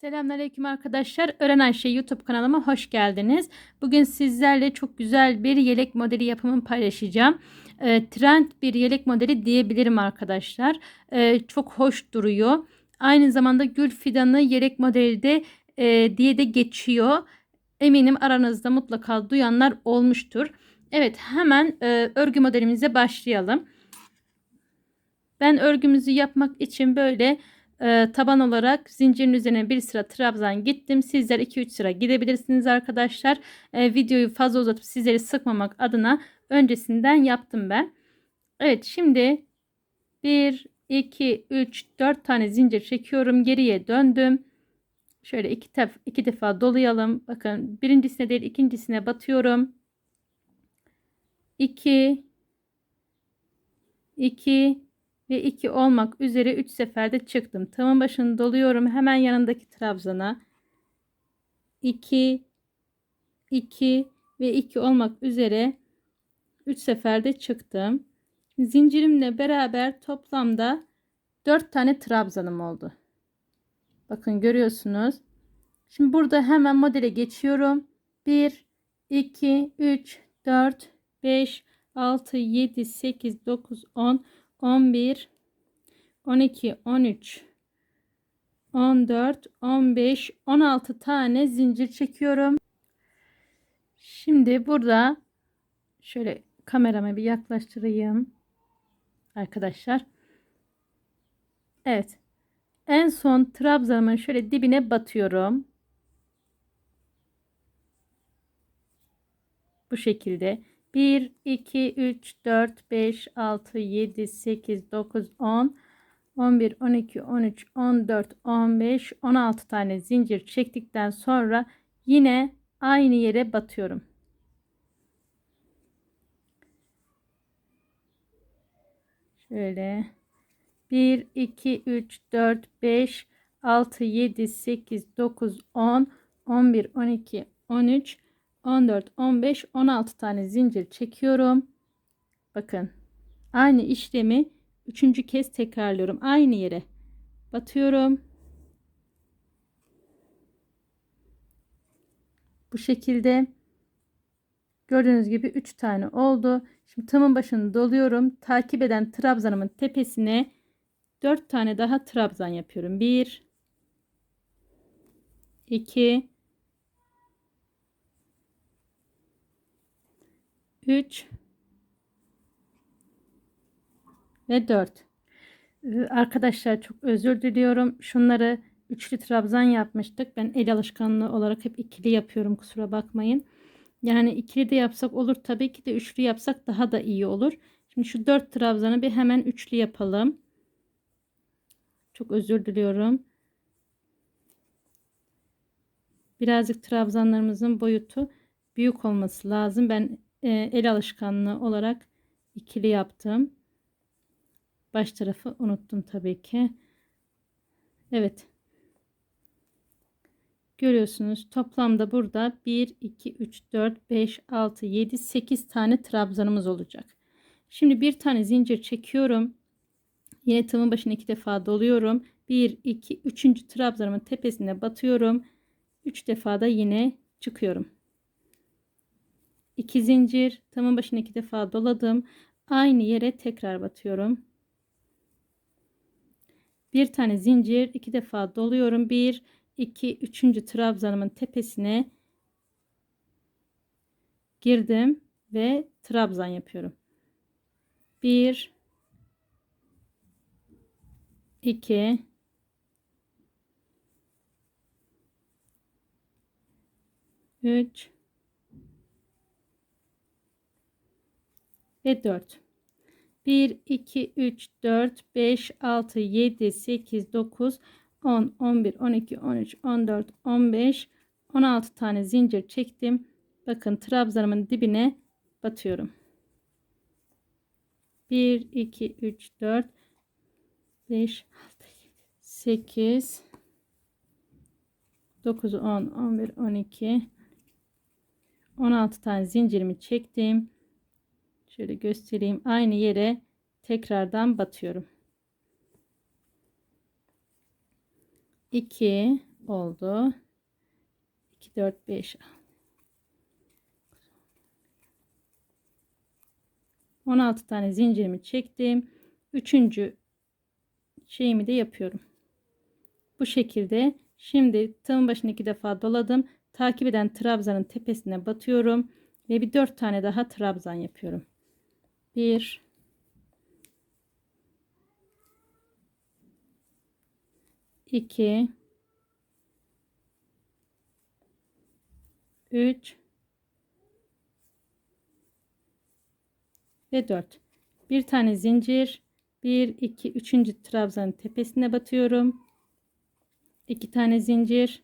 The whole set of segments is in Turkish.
Selamünaleyküm arkadaşlar. Öğren Ayşe YouTube kanalıma hoş geldiniz. Bugün sizlerle çok güzel bir yelek modeli yapımını paylaşacağım. E, trend bir yelek modeli diyebilirim arkadaşlar. E, çok hoş duruyor. Aynı zamanda gül fidanı yelek modeli de e, diye de geçiyor. Eminim aranızda mutlaka duyanlar olmuştur. Evet hemen e, örgü modelimize başlayalım. Ben örgümüzü yapmak için böyle e, taban olarak zincirin üzerine bir sıra trabzan gittim. Sizler 2-3 sıra gidebilirsiniz arkadaşlar. E, videoyu fazla uzatıp sizleri sıkmamak adına öncesinden yaptım ben. Evet şimdi 1, 2, 3, 4 tane zincir çekiyorum. Geriye döndüm. Şöyle iki, tef iki defa dolayalım. Bakın birincisine değil ikincisine batıyorum. 2 2 ve 2 olmak üzere 3 seferde çıktım. Tığımın başını doluyorum. Hemen yanındaki trabzana 2 2 ve 2 olmak üzere 3 seferde çıktım. Zincirimle beraber toplamda 4 tane trabzanım oldu. Bakın görüyorsunuz. Şimdi burada hemen modele geçiyorum. 1 2 3 4 5 6 7 8 9 10 11 12 13 14 15 16 tane zincir çekiyorum. Şimdi burada şöyle kamerama bir yaklaştırayım arkadaşlar. Evet. En son trabzanımın şöyle dibine batıyorum. Bu şekilde 1, 2, 3, 4, 5, 6, 7, 8, 9, 10, 11, 12, 13, 14, 15, 16 tane zincir çektikten sonra yine aynı yere batıyorum. Şöyle 1, 2, 3, 4, 5, 6, 7, 8, 9, 10, 11, 12, 13, 14, 15, 16 tane zincir çekiyorum. Bakın aynı işlemi üçüncü kez tekrarlıyorum. Aynı yere batıyorum. Bu şekilde gördüğünüz gibi 3 tane oldu. Şimdi tığımın başını doluyorum. Takip eden trabzanımın tepesine 4 tane daha trabzan yapıyorum. 1 2 3 ve 4. Ee, arkadaşlar çok özür diliyorum. Şunları üçlü trabzan yapmıştık. Ben el alışkanlığı olarak hep ikili yapıyorum. Kusura bakmayın. Yani ikili de yapsak olur. Tabii ki de üçlü yapsak daha da iyi olur. Şimdi şu 4 trabzanı bir hemen üçlü yapalım. Çok özür diliyorum. Birazcık trabzanlarımızın boyutu büyük olması lazım. Ben e, el alışkanlığı olarak ikili yaptım. Baş tarafı unuttum tabii ki. Evet. Görüyorsunuz toplamda burada 1 2 3 4 5 6 7 8 tane trabzanımız olacak. Şimdi bir tane zincir çekiyorum. Yine tığımın başına iki defa doluyorum. 1 2 3. trabzanımın tepesine batıyorum. 3 defa da yine çıkıyorum. 2 zincir tamın başına iki defa doladım. Aynı yere tekrar batıyorum. Bir tane zincir iki defa doluyorum. 1 2 3. trabzanımın tepesine girdim ve trabzan yapıyorum. 1 2 3 ve 4. 1, 2, 3, 4, 5, 6, 7, 8, 9, 10, 11, 12, 13, 14, 15, 16 tane zincir çektim. Bakın trabzanımın dibine batıyorum. 1, 2, 3, 4, 5, 6, 8, 9, 10, 11, 12, 16 tane zincirimi çektim. Şöyle göstereyim. Aynı yere tekrardan batıyorum. 2 oldu. 2 4 5 16 tane zincirimi çektim. Üçüncü şeyimi de yapıyorum. Bu şekilde şimdi tığın başını iki defa doladım. Takip eden trabzanın tepesine batıyorum ve bir dört tane daha trabzan yapıyorum. Bir iki üç ve 4. Bir tane zincir, 1 2 3. trabzanın tepesine batıyorum. 2 tane zincir,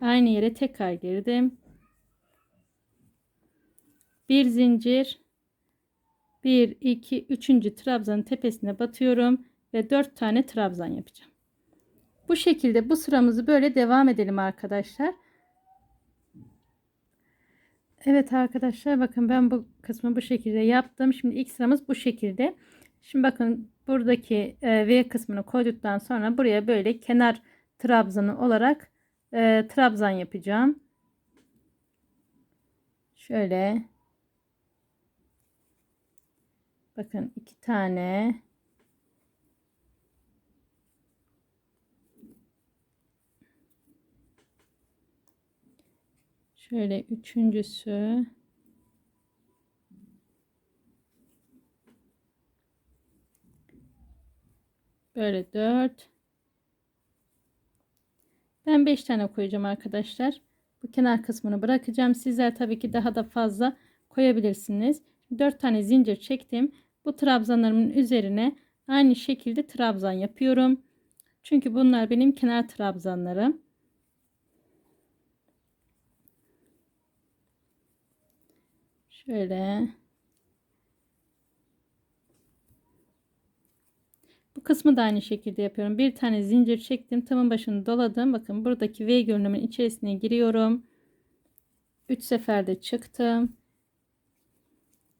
aynı yere tekrar girdim. Bir zincir, 1 2 3. trabzanın tepesine batıyorum ve 4 tane trabzan yapacağım. Bu şekilde bu sıramızı böyle devam edelim arkadaşlar. Evet arkadaşlar bakın ben bu kısmı bu şekilde yaptım. Şimdi ilk sıramız bu şekilde. Şimdi bakın buradaki e, V kısmını koyduktan sonra buraya böyle kenar trabzanı olarak e, trabzan yapacağım. Şöyle bakın iki tane Şöyle üçüncüsü. Böyle dört. Ben beş tane koyacağım arkadaşlar. Bu kenar kısmını bırakacağım. Sizler tabii ki daha da fazla koyabilirsiniz. Dört tane zincir çektim. Bu trabzanlarımın üzerine aynı şekilde trabzan yapıyorum. Çünkü bunlar benim kenar trabzanlarım. Şöyle. Bu kısmı da aynı şekilde yapıyorum. Bir tane zincir çektim. Tamın başını doladım. Bakın buradaki V görünümün içerisine giriyorum. 3 seferde çıktım.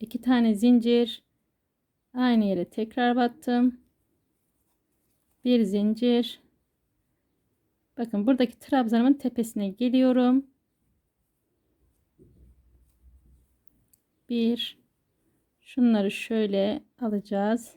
2 tane zincir. Aynı yere tekrar battım. Bir zincir. Bakın buradaki trabzanımın tepesine geliyorum. bir şunları şöyle alacağız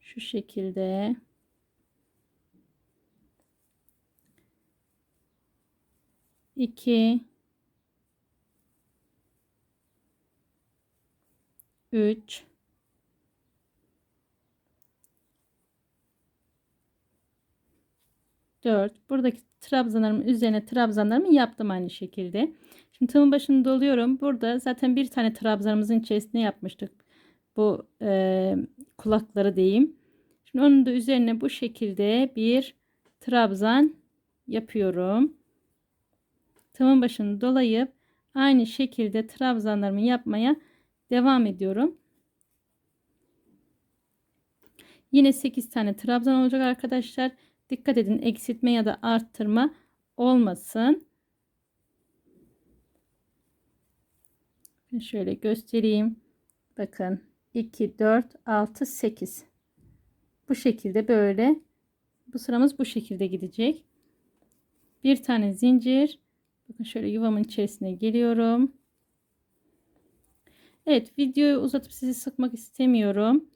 şu şekilde iki üç 4 buradaki trabzanlarımın üzerine trabzanlarımı yaptım aynı şekilde. Şimdi tığımın başını doluyorum. Burada zaten bir tane trabzanımızın içerisine yapmıştık. Bu e, kulakları diyeyim. Şimdi onun da üzerine bu şekilde bir trabzan yapıyorum. Tığımın başını dolayıp aynı şekilde trabzanlarımı yapmaya devam ediyorum. Yine 8 tane trabzan olacak arkadaşlar. Dikkat edin eksiltme ya da arttırma olmasın. Şöyle göstereyim. Bakın 2, 4, 6, 8. Bu şekilde böyle. Bu sıramız bu şekilde gidecek. Bir tane zincir. Bakın şöyle yuvamın içerisine geliyorum. Evet videoyu uzatıp sizi sıkmak istemiyorum.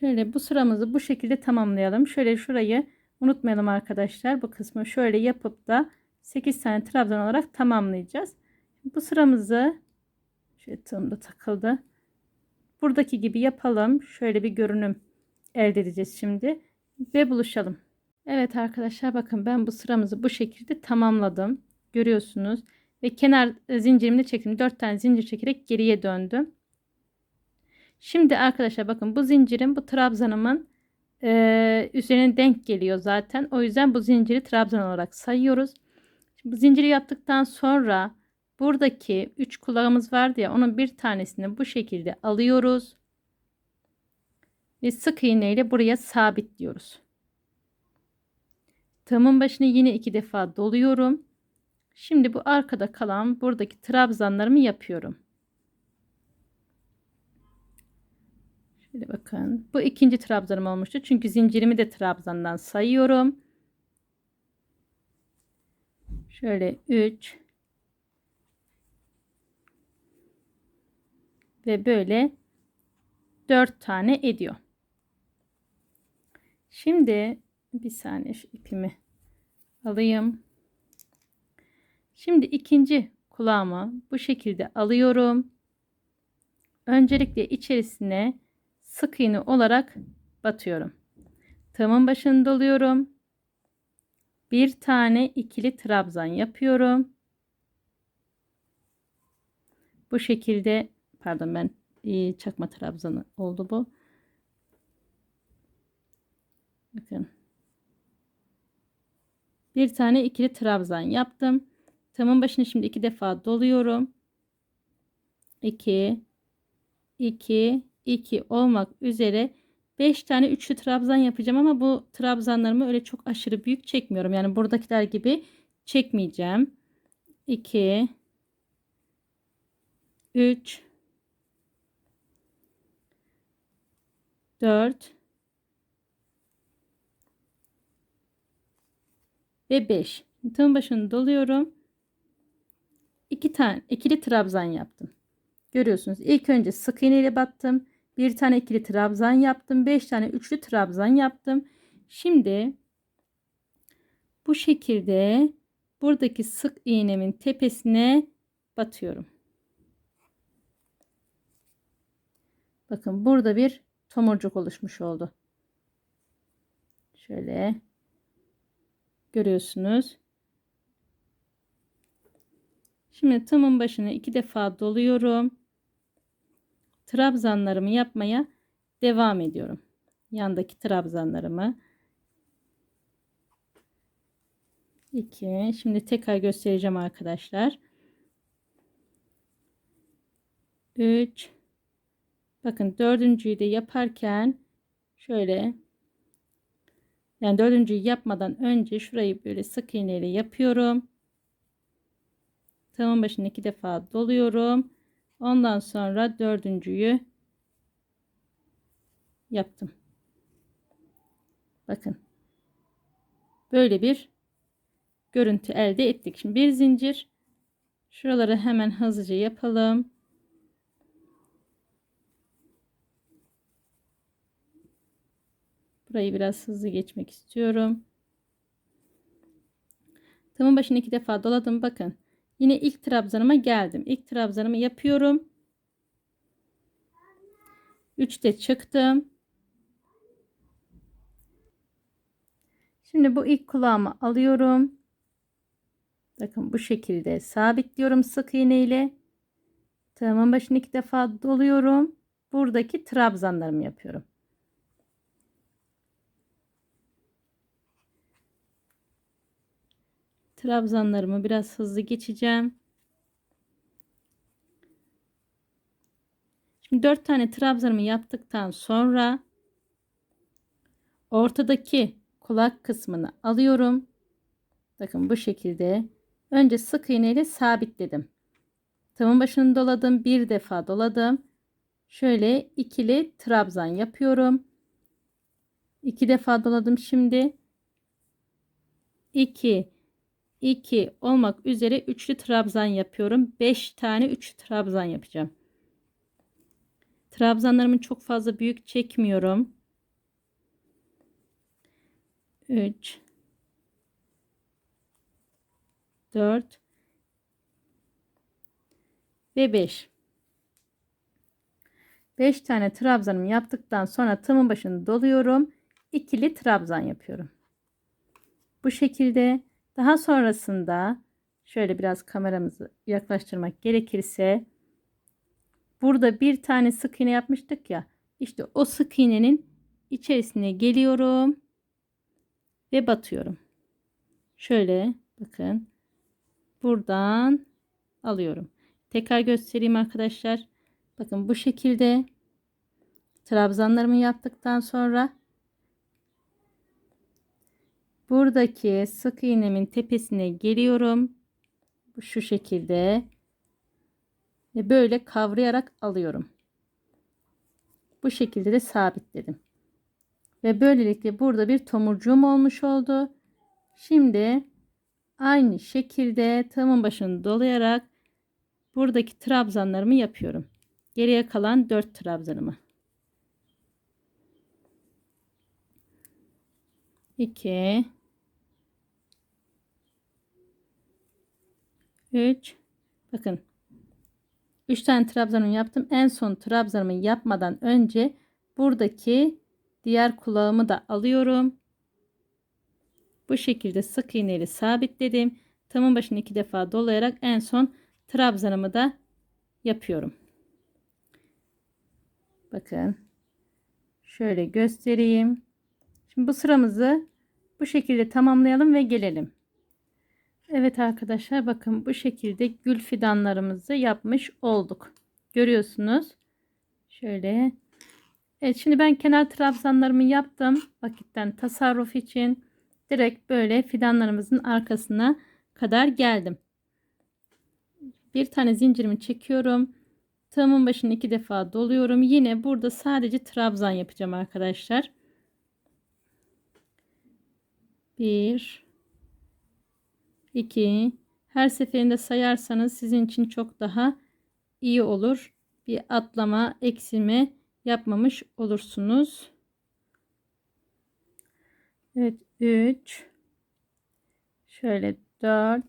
Şöyle bu sıramızı bu şekilde tamamlayalım. Şöyle şurayı unutmayalım arkadaşlar. Bu kısmı şöyle yapıp da 8 tane trabzan olarak tamamlayacağız. Bu sıramızı şöyle tığımda takıldı. Buradaki gibi yapalım. Şöyle bir görünüm elde edeceğiz şimdi ve buluşalım. Evet arkadaşlar bakın ben bu sıramızı bu şekilde tamamladım. Görüyorsunuz ve kenar zincirimi de çektim. 4 tane zincir çekerek geriye döndüm. Şimdi arkadaşlar bakın bu zincirin bu trabzanımın e, üzerine denk geliyor zaten. O yüzden bu zinciri trabzan olarak sayıyoruz. Şimdi bu zinciri yaptıktan sonra buradaki 3 kulağımız vardı ya onun bir tanesini bu şekilde alıyoruz. Ve sık iğne ile buraya sabitliyoruz. Tığımın başını yine iki defa doluyorum. Şimdi bu arkada kalan buradaki trabzanlarımı yapıyorum. Şöyle bakın. Bu ikinci trabzanım olmuştu. Çünkü zincirimi de trabzandan sayıyorum. Şöyle 3 ve böyle 4 tane ediyor. Şimdi bir saniye şu ipimi alayım. Şimdi ikinci kulağımı bu şekilde alıyorum. Öncelikle içerisine sık iğne olarak batıyorum. Tığımın başını doluyorum. Bir tane ikili trabzan yapıyorum. Bu şekilde pardon ben e, çakma trabzanı oldu bu. Bakın. Bir tane ikili trabzan yaptım. Tığımın başını şimdi iki defa doluyorum. 2 2 2 olmak üzere 5 tane üçlü trabzan yapacağım ama bu trabzanlarımı öyle çok aşırı büyük çekmiyorum. Yani buradakiler gibi çekmeyeceğim. 2 3 4 ve 5. Tığın başını doluyorum. 2 tane ikili trabzan yaptım. Görüyorsunuz. İlk önce sık iğne ile battım. Bir tane ikili trabzan yaptım. 5 tane üçlü trabzan yaptım. Şimdi bu şekilde buradaki sık iğnemin tepesine batıyorum. Bakın burada bir tomurcuk oluşmuş oldu. Şöyle görüyorsunuz. Şimdi tımın başına iki defa doluyorum. Trabzanlarımı yapmaya devam ediyorum. Yandaki trabzanlarımı. 2. Şimdi tekrar göstereceğim arkadaşlar. 3 Bakın dördüncüyü de yaparken şöyle yani dördüncüyü yapmadan önce şurayı böyle sık iğneyle yapıyorum. Tığımın başını iki defa doluyorum. Ondan sonra dördüncüyü yaptım. Bakın. Böyle bir görüntü elde ettik. Şimdi bir zincir. Şuraları hemen hızlıca yapalım. Burayı biraz hızlı geçmek istiyorum. Tığımın başını iki defa doladım. Bakın. Yine ilk trabzanıma geldim. İlk trabzanımı yapıyorum. 3'te çıktım. Şimdi bu ilk kulağımı alıyorum. Bakın bu şekilde sabitliyorum sık iğne ile. Tığımın başını iki defa doluyorum. Buradaki trabzanlarımı yapıyorum. Trabzanlarımı biraz hızlı geçeceğim. Şimdi 4 tane trabzanımı yaptıktan sonra ortadaki kulak kısmını alıyorum. Bakın bu şekilde önce sık iğne ile sabitledim. Tığımın başını doladım. Bir defa doladım. Şöyle ikili trabzan yapıyorum. İki defa doladım şimdi. 2 2 olmak üzere üçlü trabzan yapıyorum. 5 tane üçlü trabzan yapacağım. Trabzanlarımı çok fazla büyük çekmiyorum. 3 4 ve 5 5 tane trabzanımı yaptıktan sonra tığımın başını doluyorum. İkili trabzan yapıyorum. Bu şekilde daha sonrasında şöyle biraz kameramızı yaklaştırmak gerekirse burada bir tane sık iğne yapmıştık ya. İşte o sık iğnenin içerisine geliyorum ve batıyorum. Şöyle bakın. Buradan alıyorum. Tekrar göstereyim arkadaşlar. Bakın bu şekilde trabzanlarımı yaptıktan sonra buradaki sık iğnemin tepesine geliyorum. Şu şekilde ve böyle kavrayarak alıyorum. Bu şekilde de sabitledim. Ve böylelikle burada bir tomurcuğum olmuş oldu. Şimdi aynı şekilde tığımın başını dolayarak buradaki trabzanlarımı yapıyorum. Geriye kalan 4 trabzanımı. 2 3 bakın 3 tane trabzanımı yaptım. En son trabzanımı yapmadan önce buradaki diğer kulağımı da alıyorum. Bu şekilde sık iğneyle sabitledim. Tamın başını iki defa dolayarak en son trabzanımı da yapıyorum. Bakın. Şöyle göstereyim. Şimdi bu sıramızı bu şekilde tamamlayalım ve gelelim. Evet arkadaşlar bakın bu şekilde gül fidanlarımızı yapmış olduk. Görüyorsunuz. Şöyle. Evet şimdi ben kenar trabzanlarımı yaptım. Vakitten tasarruf için direkt böyle fidanlarımızın arkasına kadar geldim. Bir tane zincirimi çekiyorum. Tığımın başını iki defa doluyorum. Yine burada sadece trabzan yapacağım arkadaşlar. Bir, iki. Her seferinde sayarsanız sizin için çok daha iyi olur. Bir atlama, eksilme yapmamış olursunuz. Evet 3 şöyle 4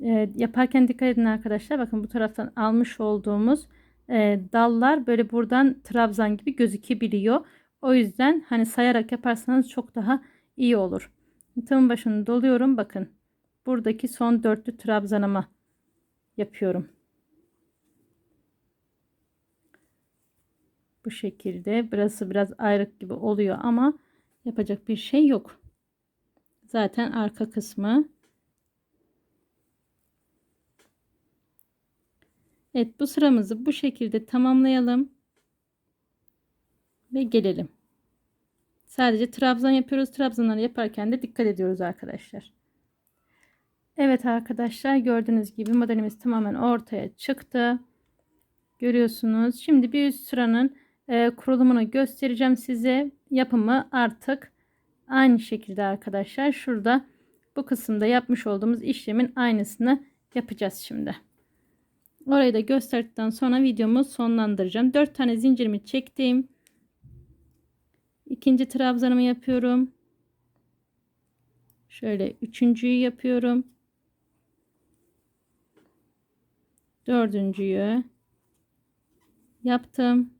evet, yaparken dikkat edin arkadaşlar bakın bu taraftan almış olduğumuz e, dallar böyle buradan trabzan gibi gözükebiliyor o yüzden hani sayarak yaparsanız çok daha iyi olur tığın başını doluyorum bakın buradaki son dörtlü trabzanıma yapıyorum Bu şekilde. Burası biraz ayrık gibi oluyor ama yapacak bir şey yok. Zaten arka kısmı. Evet bu sıramızı bu şekilde tamamlayalım. Ve gelelim. Sadece trabzan yapıyoruz. Trabzanları yaparken de dikkat ediyoruz arkadaşlar. Evet arkadaşlar gördüğünüz gibi modelimiz tamamen ortaya çıktı. Görüyorsunuz. Şimdi bir üst sıranın e, kurulumunu göstereceğim size. Yapımı artık aynı şekilde arkadaşlar. Şurada bu kısımda yapmış olduğumuz işlemin aynısını yapacağız şimdi. Orayı da gösterdikten sonra videomu sonlandıracağım. 4 tane zincirimi çektim. İkinci trabzanımı yapıyorum. Şöyle üçüncüyü yapıyorum. Dördüncüyü yaptım.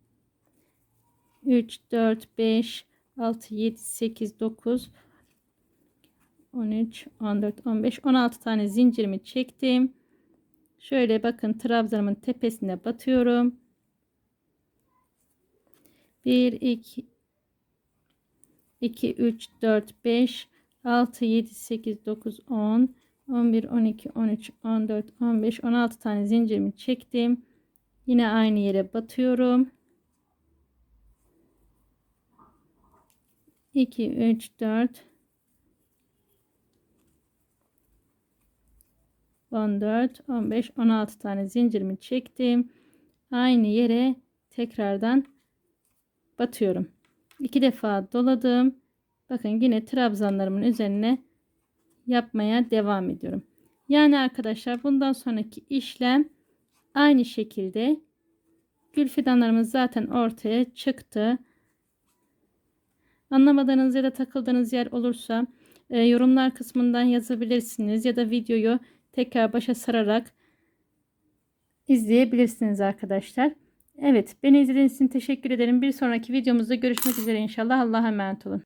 3, 4, 5, 6, 7, 8, 9, 13, 14, 15, 16 tane zincirimi çektim. Şöyle bakın trabzanımın tepesine batıyorum. 1, 2, 2, 3, 4, 5, 6, 7, 8, 9, 10, 11, 12, 13, 14, 15, 16 tane zincirimi çektim. Yine aynı yere batıyorum. 2 3 4 14 15 16 tane zincirimi çektim aynı yere tekrardan batıyorum iki defa doladım. Bakın yine trabzanlarımın üzerine yapmaya devam ediyorum. Yani arkadaşlar bundan sonraki işlem aynı şekilde gül fidanlarımız zaten ortaya çıktı. Anlamadığınız ya da takıldığınız yer olursa e, yorumlar kısmından yazabilirsiniz ya da videoyu tekrar başa sararak izleyebilirsiniz arkadaşlar. Evet beni izlediğiniz için teşekkür ederim. Bir sonraki videomuzda görüşmek üzere inşallah. Allah'a emanet olun.